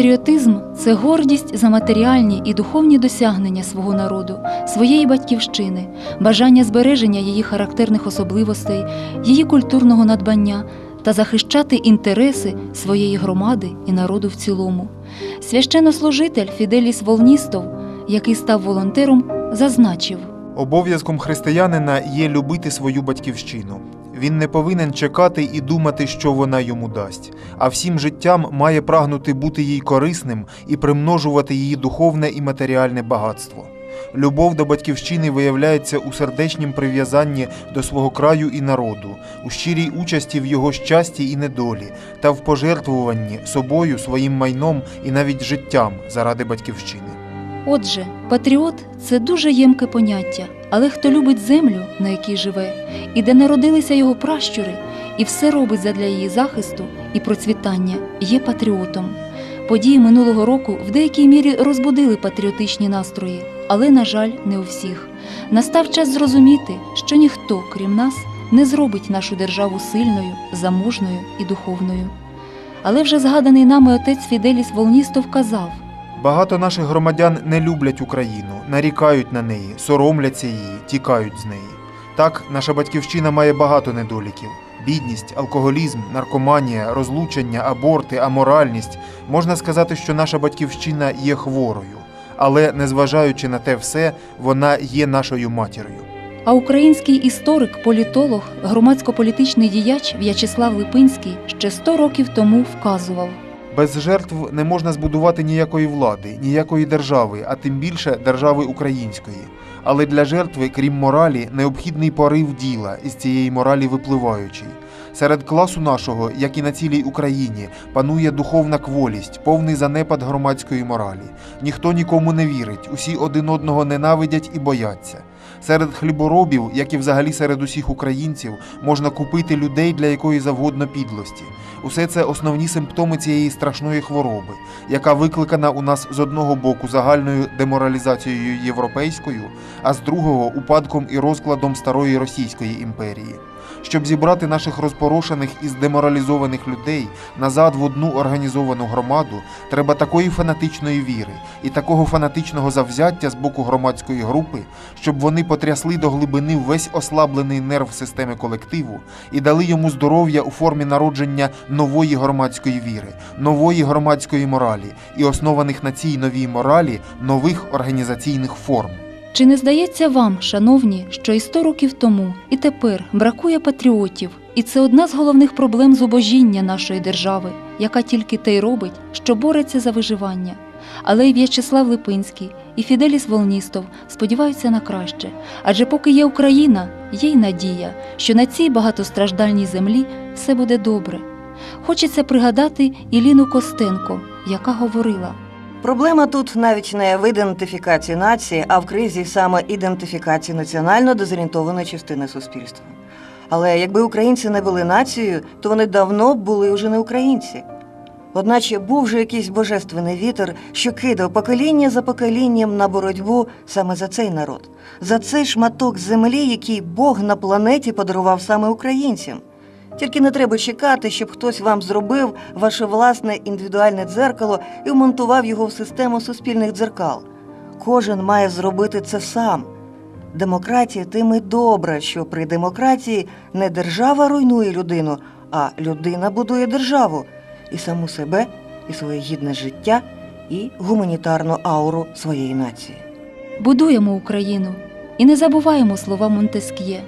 Патріотизм це гордість за матеріальні і духовні досягнення свого народу, своєї батьківщини, бажання збереження її характерних особливостей, її культурного надбання та захищати інтереси своєї громади і народу в цілому. Священнослужитель Фіделіс Волністов, який став волонтером, зазначив. Обов'язком християнина є любити свою батьківщину. Він не повинен чекати і думати, що вона йому дасть, а всім життям має прагнути бути їй корисним і примножувати її духовне і матеріальне багатство. Любов до батьківщини виявляється у сердечнім прив'язанні до свого краю і народу, у щирій участі в його щасті і недолі, та в пожертвуванні собою, своїм майном і навіть життям заради батьківщини. Отже, патріот це дуже ємке поняття, але хто любить землю, на якій живе, і де народилися його пращури, і все робить задля її захисту і процвітання, є патріотом. Події минулого року в деякій мірі розбудили патріотичні настрої, але, на жаль, не у всіх. Настав час зрозуміти, що ніхто, крім нас, не зробить нашу державу сильною, заможною і духовною. Але вже згаданий нами отець Фіделіс Волністов казав. Багато наших громадян не люблять Україну, нарікають на неї, соромляться її, тікають з неї. Так, наша батьківщина має багато недоліків: бідність, алкоголізм, наркоманія, розлучення, аборти, аморальність. Можна сказати, що наша батьківщина є хворою, але незважаючи на те все, вона є нашою матір'ю. А український історик, політолог, громадсько-політичний діяч В'ячеслав Липинський ще 100 років тому вказував. Без жертв не можна збудувати ніякої влади, ніякої держави, а тим більше держави української. Але для жертви, крім моралі, необхідний порив діла із цієї моралі випливаючий. Серед класу нашого, як і на цілій Україні, панує духовна кволість, повний занепад громадської моралі. Ніхто нікому не вірить, усі один одного ненавидять і бояться. Серед хліборобів, як і взагалі серед усіх українців, можна купити людей для якої завгодно підлості. Усе це основні симптоми цієї страшної хвороби, яка викликана у нас з одного боку загальною деморалізацією європейською, а з другого упадком і розкладом старої Російської імперії. Щоб зібрати наших розпорошених і здеморалізованих людей назад в одну організовану громаду, треба такої фанатичної віри і такого фанатичного завзяття з боку громадської групи, щоб вони потрясли до глибини весь ослаблений нерв системи колективу і дали йому здоров'я у формі народження нової громадської віри, нової громадської моралі і основаних на цій новій моралі нових організаційних форм. Чи не здається вам, шановні, що і 100 років тому, і тепер бракує патріотів, і це одна з головних проблем зубожіння нашої держави, яка тільки те й робить, що бореться за виживання. Але і В'ячеслав Липинський, і Фіделіс Волністов сподіваються на краще, адже поки є Україна, є й надія, що на цій багатостраждальній землі все буде добре. Хочеться пригадати Іліну Костенко, яка говорила. Проблема тут навіть не в ідентифікації нації, а в кризі саме ідентифікації національно дезорієнтованої частини суспільства. Але якби українці не були нацією, то вони давно були вже не українці. Одначе був же якийсь божественний вітер, що кидав покоління за поколінням на боротьбу саме за цей народ, за цей шматок землі, який Бог на планеті подарував саме українцям. Тільки не треба чекати, щоб хтось вам зробив ваше власне індивідуальне дзеркало і вмонтував його в систему суспільних дзеркал. Кожен має зробити це сам. Демократія тим і добра, що при демократії не держава руйнує людину, а людина будує державу і саму себе, і своє гідне життя, і гуманітарну ауру своєї нації. Будуємо Україну і не забуваємо слова Монтеск'є.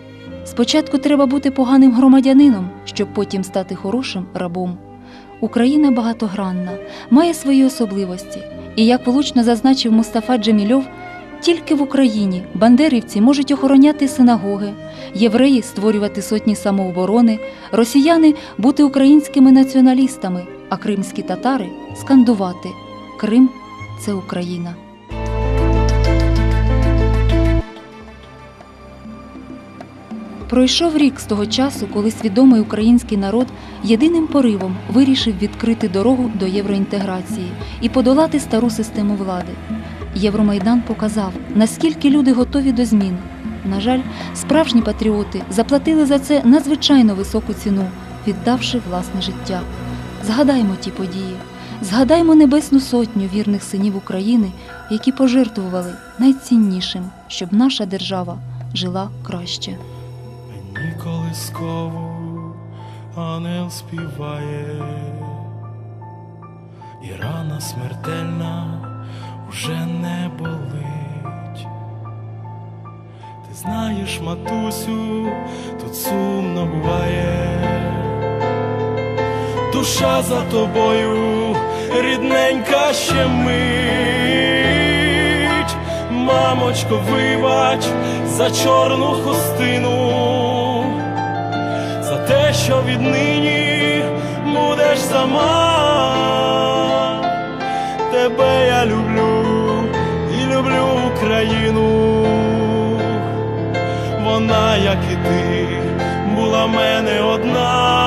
Спочатку треба бути поганим громадянином, щоб потім стати хорошим рабом. Україна багатогранна, має свої особливості, і як влучно зазначив Мустафа Джемільов, тільки в Україні бандерівці можуть охороняти синагоги, євреї створювати сотні самооборони, росіяни бути українськими націоналістами, а кримські татари скандувати Крим це Україна. Пройшов рік з того часу, коли свідомий український народ єдиним поривом вирішив відкрити дорогу до євроінтеграції і подолати стару систему влади. Євромайдан показав, наскільки люди готові до змін. На жаль, справжні патріоти заплатили за це надзвичайно високу ціну, віддавши власне життя. Згадаймо ті події. Згадаймо Небесну Сотню вірних синів України, які пожертвували найціннішим, щоб наша держава жила краще. Мені колискову ангел співає, і рана смертельна уже не болить. Ти знаєш, матусю, тут сумно буває. Душа за тобою, рідненька ще мить. Мамочко, вибач за чорну хустину, те, що віднині будеш сама. Тебе я люблю і люблю Україну. Вона, як і ти, була мене одна.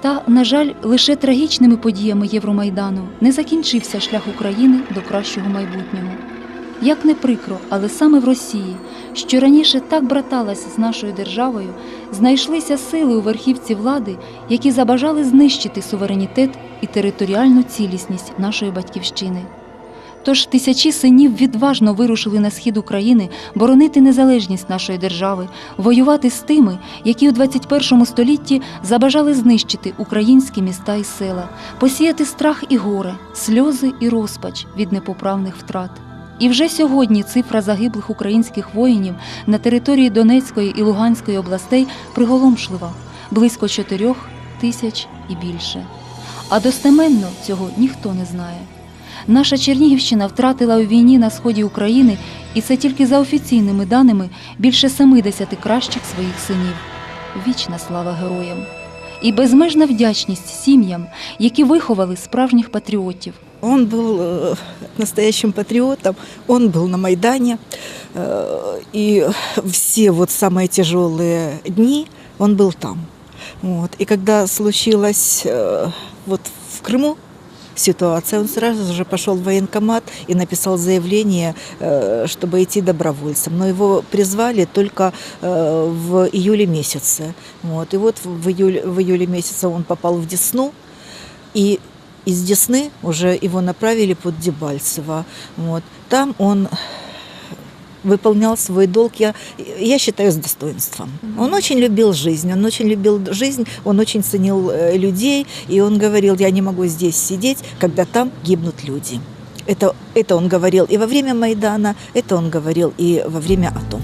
Та, на жаль, лише трагічними подіями Євромайдану не закінчився шлях України до кращого майбутнього. Як не прикро, але саме в Росії, що раніше так браталась з нашою державою, знайшлися сили у верхівці влади, які забажали знищити суверенітет і територіальну цілісність нашої батьківщини. Тож тисячі синів відважно вирушили на схід України боронити незалежність нашої держави, воювати з тими, які у 21 столітті забажали знищити українські міста і села, посіяти страх і горе, сльози і розпач від непоправних втрат. І вже сьогодні цифра загиблих українських воїнів на території Донецької і Луганської областей приголомшлива близько чотирьох тисяч і більше. А достеменно цього ніхто не знає. Наша Чернігівщина втратила у війні на сході України, і це тільки за офіційними даними більше 70 кращих своїх синів. Вічна слава героям! І безмежна вдячність сім'ям, які виховали справжніх патріотів. Он был э, настоящим патриотом, он был на Майдане, э, и все вот самые тяжелые дни он был там. Вот. И когда случилось э, вот в Крыму ситуация, он сразу же пошел в военкомат и написал заявление, чтобы идти добровольцем. Но его призвали только в июле месяце. Вот. И вот в июле, в июле месяце он попал в Десну, и из Десны уже его направили под Дебальцево. Вот. Там он выполнял свой долг, я, я считаю, с достоинством. Он очень любил жизнь, он очень любил жизнь, он очень ценил э, людей, и он говорил, я не могу здесь сидеть, когда там гибнут люди. Это, это он говорил и во время Майдана, это он говорил и во время АТО.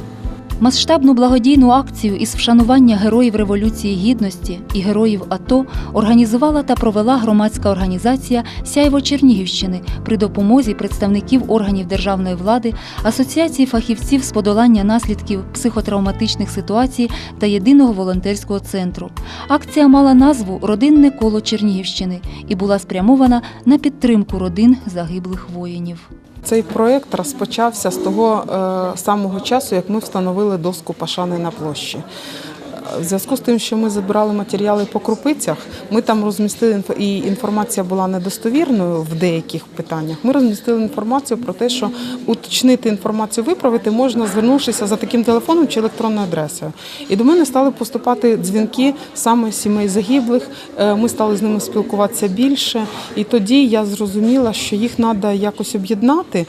Масштабну благодійну акцію із вшанування героїв Революції Гідності і героїв АТО організувала та провела громадська організація Сяйво Чернігівщини при допомозі представників органів державної влади, асоціації фахівців з подолання наслідків психотравматичних ситуацій та єдиного волонтерського центру. Акція мала назву Родинне коло Чернігівщини і була спрямована на підтримку родин загиблих воїнів. Цей проєкт розпочався з того е, самого часу, як ми встановили доску пашани на площі. В зв'язку з тим, що ми збирали матеріали по крупицях, ми там розмістили і інформація була недостовірною в деяких питаннях. Ми розмістили інформацію про те, що уточнити інформацію, виправити можна, звернувшися за таким телефоном чи електронною адресою. І до мене стали поступати дзвінки саме сімей загиблих. Е, Ми стали з ними спілкуватися більше. І тоді я зрозуміла, що їх треба якось об'єднати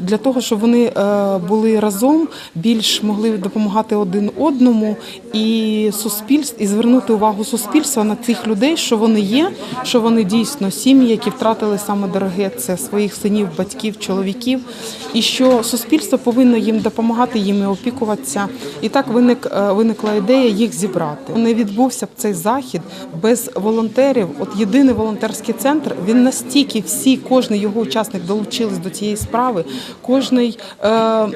для того, щоб вони е, були разом, більш могли допомагати один одному і суспільств, і звернути увагу суспільства на цих людей, що вони є, що вони дійсно сім'ї, які втратили саме дороге це своїх синів, батьків, чоловіків, і що суспільство повинно їм допомагати, їм опікуватися. І так виник е, виникла ідея їх зібрати. Не відбувся б цей захід без волонтерів. От єдиний волонтерський центр він настільки всі, кожний його учасник долучились до цієї справи. Кожний е,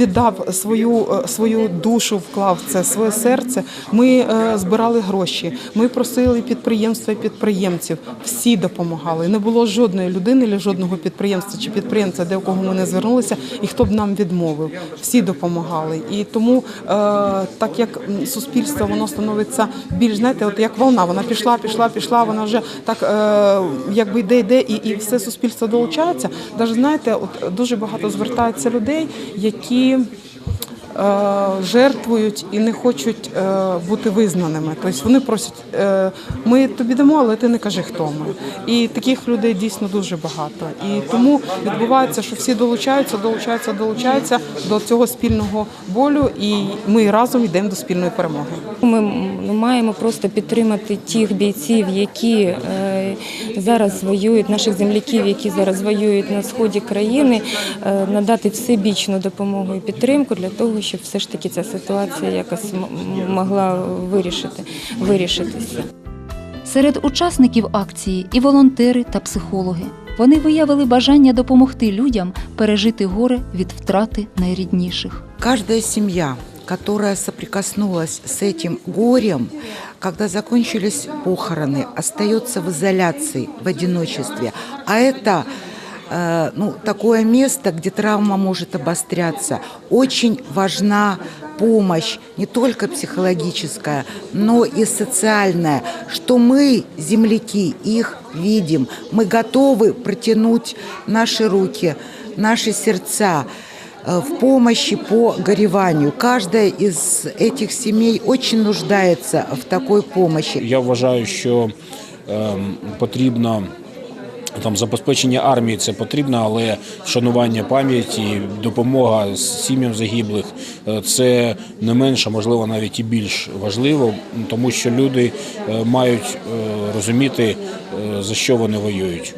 віддав свою, е, свою душу, вклав це своє серце. Ми е, збирали гроші. Ми просили підприємства і підприємців. Всі допомагали. Не було жодної людини, чи жодного підприємства чи підприємця, до якого ми не звернулися, і хто б нам відмовив. Всі допомагали. І тому, е, так як суспільство воно становиться більш знаєте, от як волна, вона пішла, пішла, пішла. Вона вже так е, якби йде, йде, і, і все суспільство долучається. Навіть знаєте, от дуже багато звертається людей, які. Е, жертвують і не хочуть е, бути визнаними. Тобто вони просять, е, ми тобі дамо, але ти не кажи, хто ми. І таких людей дійсно дуже багато. І тому відбувається, що всі долучаються, долучаються, долучаються до цього спільного болю, і ми разом йдемо до спільної перемоги. Ми маємо просто підтримати тих бійців, які зараз воюють, наших земляків, які зараз воюють на сході країни, надати всебічну допомогу і підтримку для того, щоб все ж таки ця ситуація якось м- м- могла вирішити, вирішитися. Серед учасників акції і волонтери та психологи. Вони виявили бажання допомогти людям пережити горе від втрати найрідніших. Каждая семья, которая соприкоснулась с этим горем, когда закончились похороны, остается в изоляции, в одиночестве. А это э, ну, такое место, где травма может обостряться. Очень важна помощь, не только психологическая, но и социальная, что мы, земляки, их видим. Мы готовы протянуть наши руки, наши сердца э, в помощи по гореванию. Каждая из этих семей очень нуждается в такой помощи. Я вважаю, що ем, потрібно там забезпечення армії це потрібно, але вшанування пам'яті, допомога сім'ям загиблих е, це не менше, можливо, навіть і більш важливо, тому що люди е, мають е, розуміти, за що вони воюють.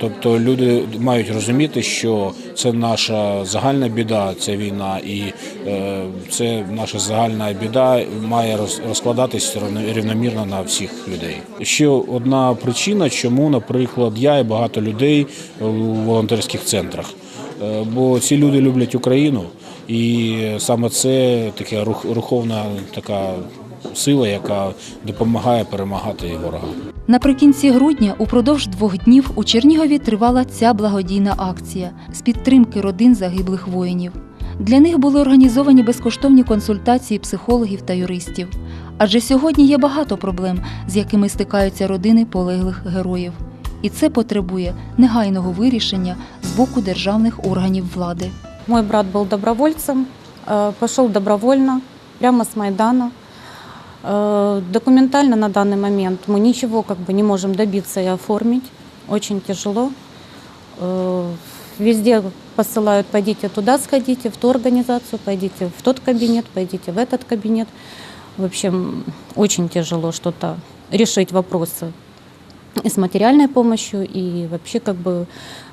Тобто люди мають розуміти, що це наша загальна біда, ця війна, і е, це наша загальна біда має роз- розкладатись рівномірно на всіх людей. Ще одна причина, чому, наприклад, я і багато людей у волонтерських центрах. Е, Бо ці люди люблять Україну, і саме це рух, руховна така сила, яка допомагає перемагати ворога. Наприкінці грудня, упродовж двох днів, у Чернігові тривала ця благодійна акція з підтримки родин загиблих воїнів. Для них були організовані безкоштовні консультації психологів та юристів. Адже сьогодні є багато проблем, з якими стикаються родини полеглих героїв. І це потребує негайного вирішення з боку державних органів влади. Мой брат был добровольцем, э, пошел добровольно, прямо с Майдана. Э, Документально на данный момент мы ничего как бы не можем добиться и оформить. Очень тяжело. Э, Везде посылают, пойдите туда сходите, в ту организацию, пойдите в тот кабинет, пойдите в этот кабинет. В общем, очень тяжело что-то решить вопросы и с материальной помощью, и вообще как бы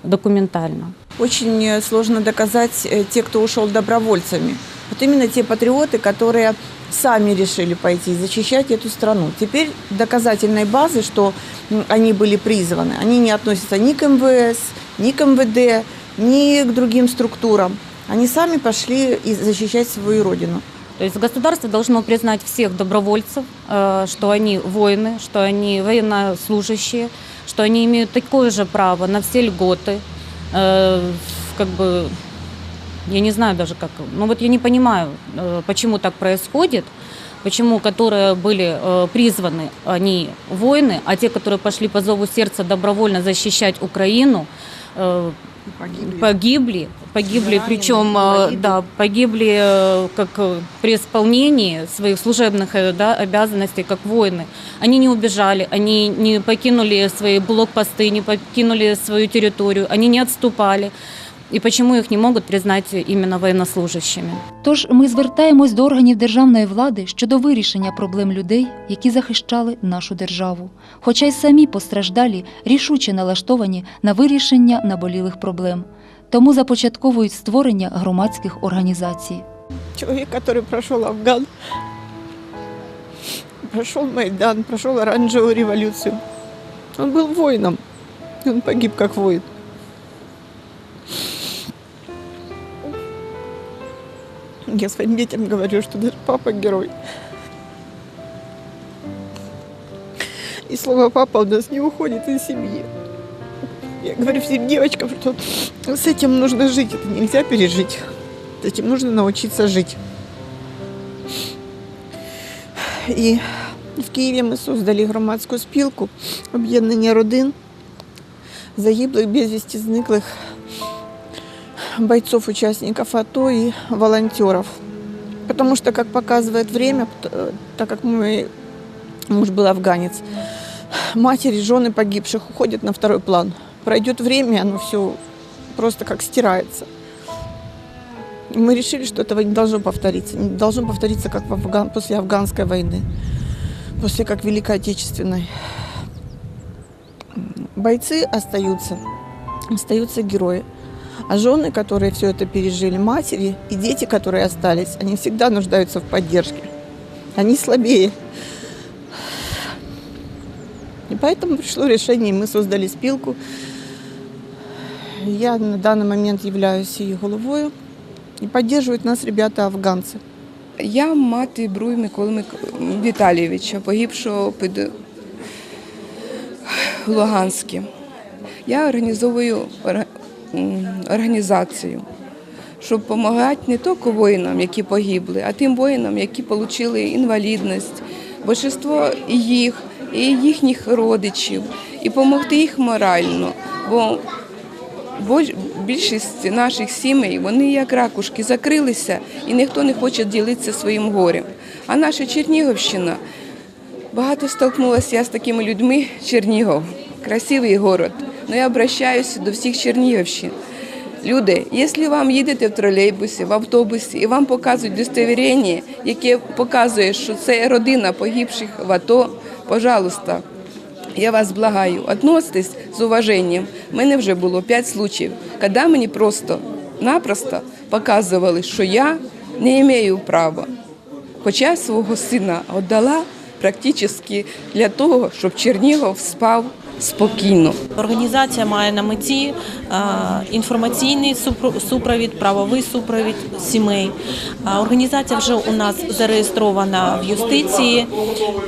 документально. очень э, сложно доказать те, кто ушел добровольцами. Вот именно те патриоты, которые сами решили пойти защищать эту страну. Теперь доказательной базы, что они были призваны, они не относятся ни к МВС, ни к МВД, ни к другим структурам. Они сами пошли и защищать свою родину. То есть государство должно признать всех добровольцев, э, что они воины, что они военнослужащие, что они имеют такое же право на все льготы. Э, Как бы, я не знаю даже как, ну вот я не понимаю, э, почему так происходит, почему которые были э, призваны, они воины, а те, которые пошли по зову сердца добровольно защищать Украину, э, погибли, погибли, причем э, да, погибли как при исполнении своих служебных да, обязанностей как воины. Они не убежали, они не покинули свои блокпосты, не покинули свою территорию, они не отступали. И почему их не могут признать именно военнослужащими? Тож ми звертаємось до органів державної влади щодо вирішення проблем людей, які захищали нашу державу, хоча й самі постраждалі рішуче налаштовані на вирішення наболілих проблем. Тому започатковують створення громадських організацій. Человек, который прошел Афган, прошел Майдан, прошел оранжевую революцию. Он был воином. Он погиб как воин. Я своим детям говорю, что даже папа герой. И слово папа у нас не уходит из семьи. Я говорю всем девочкам, что с этим нужно жить, это нельзя пережить. С этим нужно научиться жить. І в Києві ми создали громадську спілку об'єднання родин загиблих безвісті зниклих бойцов, учасників АТО і волонтерів. Потому что, как показывает время, т- э, так как мой муж был афганец, матери, жены погибших уходят на второй план. Пройдет время, оно все просто как стирается. И мы решили, что этого не должно повториться. Не должно повториться, как в Афган- после афганской войны, после как Великой Отечественной. Бойцы остаются, остаются герои. А жены, которые все это пережили, матери и дети, которые остались, они всегда нуждаются в поддержке. Они слабее. И поэтому пришло решение, и мы создали спилку. Я на данный момент являюсь ее головой. И поддерживают нас ребята-афганцы. Я мати Бруй Миколи Мик- Віталійовича, погибшого під в Луганську. Я організовую ор- м, Організацію, щоб допомагати не тільки воїнам, які погибли, а тим воїнам, які отримали інвалідність, більшість їх, і їхніх родичів, і допомогти їх морально. Бо більшість наших сімей вони як ракушки закрилися і ніхто не хоче ділитися своїм горем. А наша Чернігівщина багато столкнулася з такими людьми. Чернігов, красивий город. Ну я обращаюся до всіх Чернігівщин. Люди, якщо вам їдете в тролейбусі, в автобусі і вам показують удостоверення, яке показує, що це родина погибших в АТО, пожалуйста, я вас благаю, относитесь з уваженням. У мене вже було п'ять случаїв, коли мені просто-напросто показували, що я не маю права. Хоча свого сина віддала практично для того, щоб Чернігов спав спокійно. Організація має на меті е, інформаційний супро- супровід, правовий супровід сімей. Організація вже у нас зареєстрована в юстиції,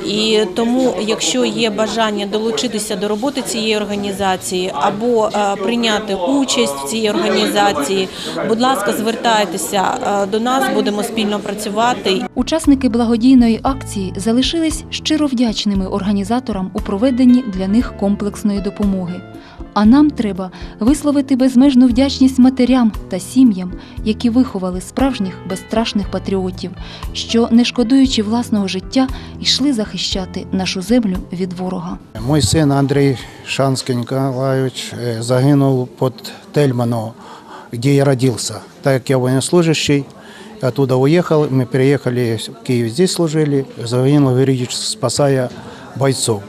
і тому, якщо є бажання долучитися до роботи цієї організації або е, прийняти участь в цій організації, будь ласка, звертайтеся е, до нас, будемо спільно працювати. Учасники благодійної акції залишились щиро вдячними організаторам у проведенні для них комплексної допомоги. А нам треба висловити безмежну вдячність матерям та сім'ям, які виховали справжніх безстрашних патріотів, що, не шкодуючи власного життя, йшли захищати нашу землю від ворога. Мой син Андрій Шанський Николаевич э, загинув під Тельмано, где я родился. Так как я военнослужащий, оттуда уехал, мы переехали в Киев, здесь служили, загинул героически спасая бойцов.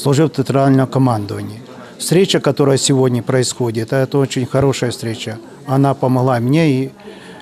Служил в театральном командовании. Встреча, которая сегодня происходит, это очень хорошая встреча. Она помогла мне и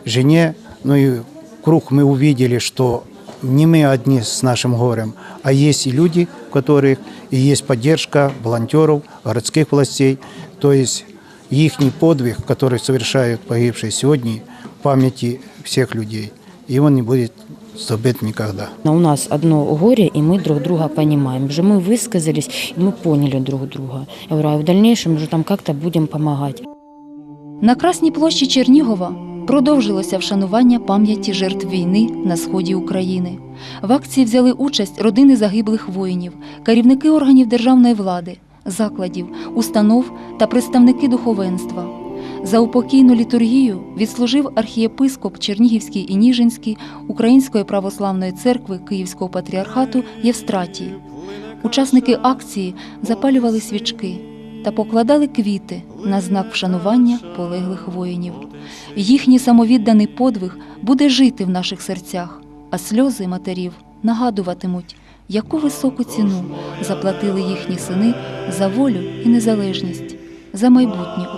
жене, ну и круг мы увидели, что не мы одни с нашим горем, а есть и люди, у которых и есть поддержка волонтеров, городских властей. То есть их подвиг, который совершают погибшие сегодня, в памяти всех людей. И он не будет забыт никогда. У нас одно горе, и мы друг друга понимаем. Уже мы высказались, и мы поняли друг друга. Я говорю, а в дальнейшем уже там как-то будем помогать. На Красній площі Чернігова продовжилося вшанування пам'яті жертв війни на сході України. В акції взяли участь родини загиблих воїнів, керівники органів державної влади, закладів, установ та представники духовенства. За упокійну літургію відслужив архієпископ Чернігівський і Ніжинський Української православної церкви Київського патріархату Євстратії. Учасники акції запалювали свічки та покладали квіти на знак вшанування полеглих воїнів. Їхній самовідданий подвиг буде жити в наших серцях, а сльози матерів нагадуватимуть, яку високу ціну заплатили їхні сини за волю і незалежність, за майбутнє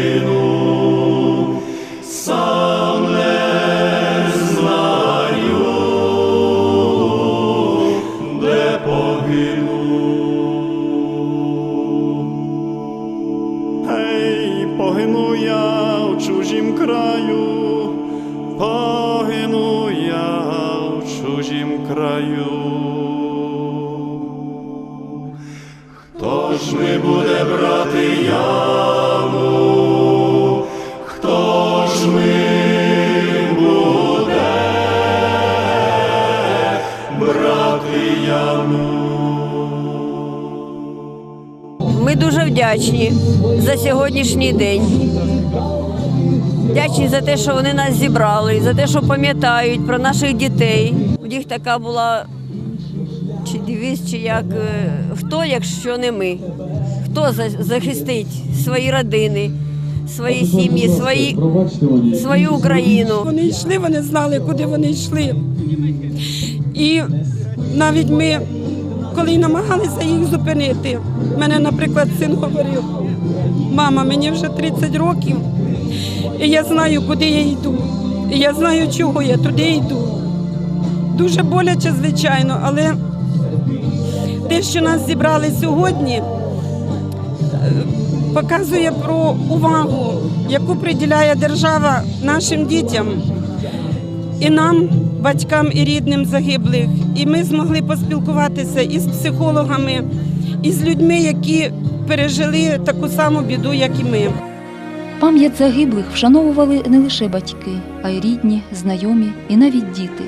те, що вони нас зібрали, за те, що пам'ятають про наших дітей. У них така була чи девіз, чи як е, хто, якщо не ми? Хто за- захистить свої родини, свої сім'ї, свої, свою Україну? Вони йшли, вони знали, куди вони йшли. І навіть ми, коли намагалися їх зупинити, мене, наприклад, син говорив: мама, мені вже 30 років, і я знаю, куди я йду. І я знаю, чого я туди йду. Дуже боляче, звичайно, але те, що нас зібрали сьогодні, е, показує про увагу, яку приділяє держава нашим дітям і нам, батькам і рідним загиблих. І ми змогли поспілкуватися із психологами, і з людьми, які пережили таку саму біду, як і ми. Пам'ять загиблих вшановували не лише батьки, а й рідні, знайомі і навіть діти.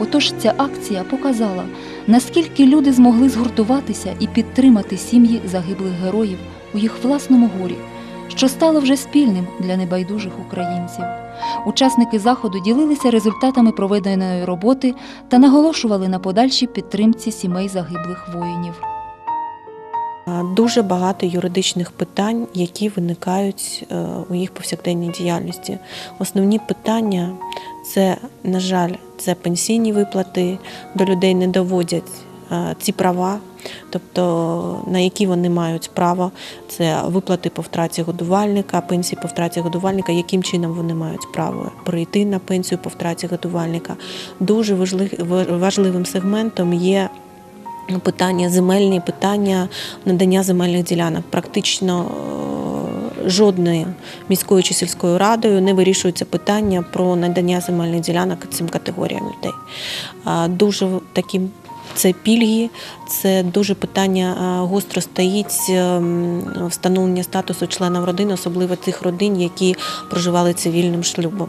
Отож ця акція показала, наскільки люди змогли згуртуватися і підтримати сім'ї загиблих героїв у їх власному горі, що стало вже спільним для небайдужих українців. Учасники заходу ділилися результатами проведеної роботи та наголошували на подальшій підтримці сімей загиблих воїнів. Дуже багато юридичних питань, які виникають е, у їх повсякденній діяльності. Основні питання це, на жаль, це пенсійні виплати, до людей не доводять е, ці права, тобто на які вони мають право. Це виплати по втраті годувальника, пенсії по втраті годувальника, яким чином вони мають право перейти на пенсію по втраті годувальника. Дуже важлив- важливим сегментом є питання земельні, питання надання земельних ділянок. Практично е, жодною міською чи сільською радою не вирішується питання про надання земельних ділянок цим категоріям людей. Дуже такі це пільги, це дуже питання е, гостро стоїть ем, встановлення статусу членів родини, особливо тих родин, які проживали цивільним шлюбом.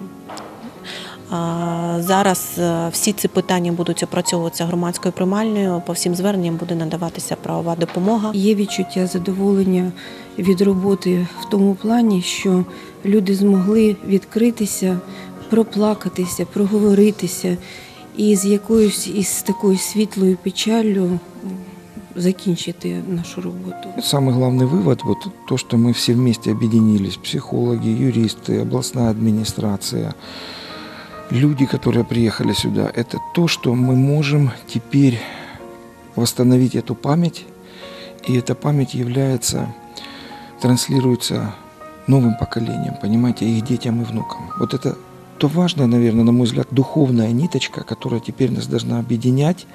А, Зараз е, всі ці питання будуть опрацьовуватися громадською приймальною. По всім зверненням буде надаватися правова допомога. Є відчуття задоволення від роботи в тому плані, що люди змогли відкритися, проплакатися, проговоритися і з якоюсь із такою світлою печаллю закінчити нашу роботу. Самый главный вывод, вот то, что мы все вместе объединились, психологи, юристы, областная администрация, Люди, которые приехали сюда, это то, что мы можем теперь восстановить эту память, и эта память является, транслируется новым поколением, понимаете, их детям и внукам. Вот это то важная, наверное, на мой взгляд, духовная ниточка, которая теперь нас должна объединять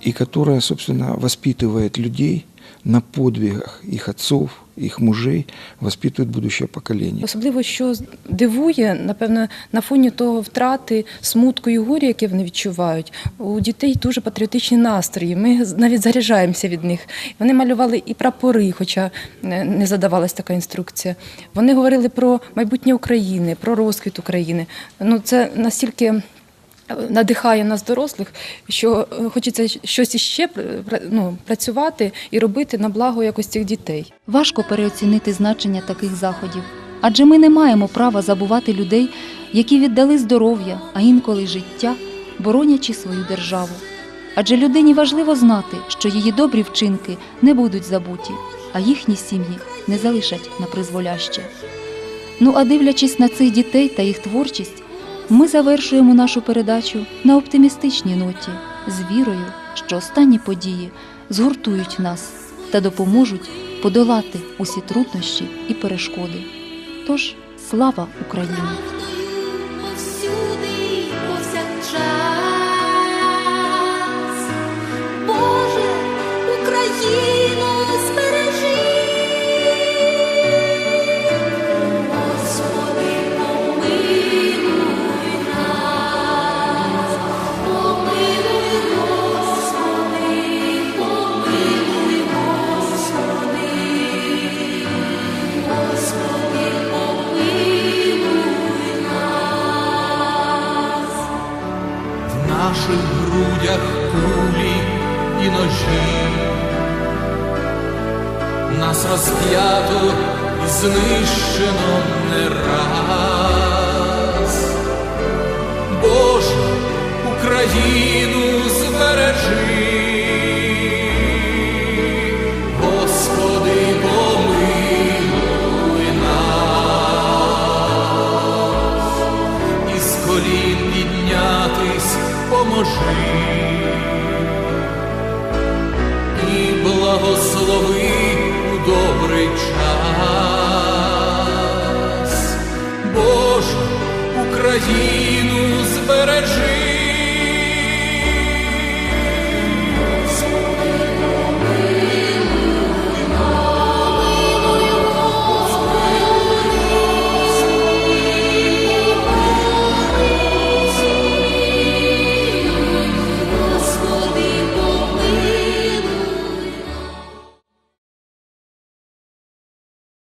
и которая, собственно, воспитывает людей на подвигах их отцов, их мужей, воспитывает будущее поколение. Особливо, що дивує, напевно, на фоні того втрати, смутку і горя, яке вони відчувають, у дітей дуже патріотичні настрої. Ми навіть заряджаємося від них. Вони малювали і прапори, хоча не задавалась така інструкція. Вони говорили про майбутнє України, про розквіт України. Ну це настільки. Надихає нас дорослих, що е, хочеться щось іще ну, працювати і робити на благо якось цих дітей. Важко переоцінити значення таких заходів, адже ми не маємо права забувати людей, які віддали здоров'я, а інколи життя, боронячи свою державу. Адже людині важливо знати, що її добрі вчинки не будуть забуті, а їхні сім'ї не залишать на призволяще. Ну а дивлячись на цих дітей та їх творчість, ми завершуємо нашу передачу на оптимістичній ноті з вірою, що останні події згуртують нас та допоможуть подолати усі труднощі і перешкоди. Тож слава Україні!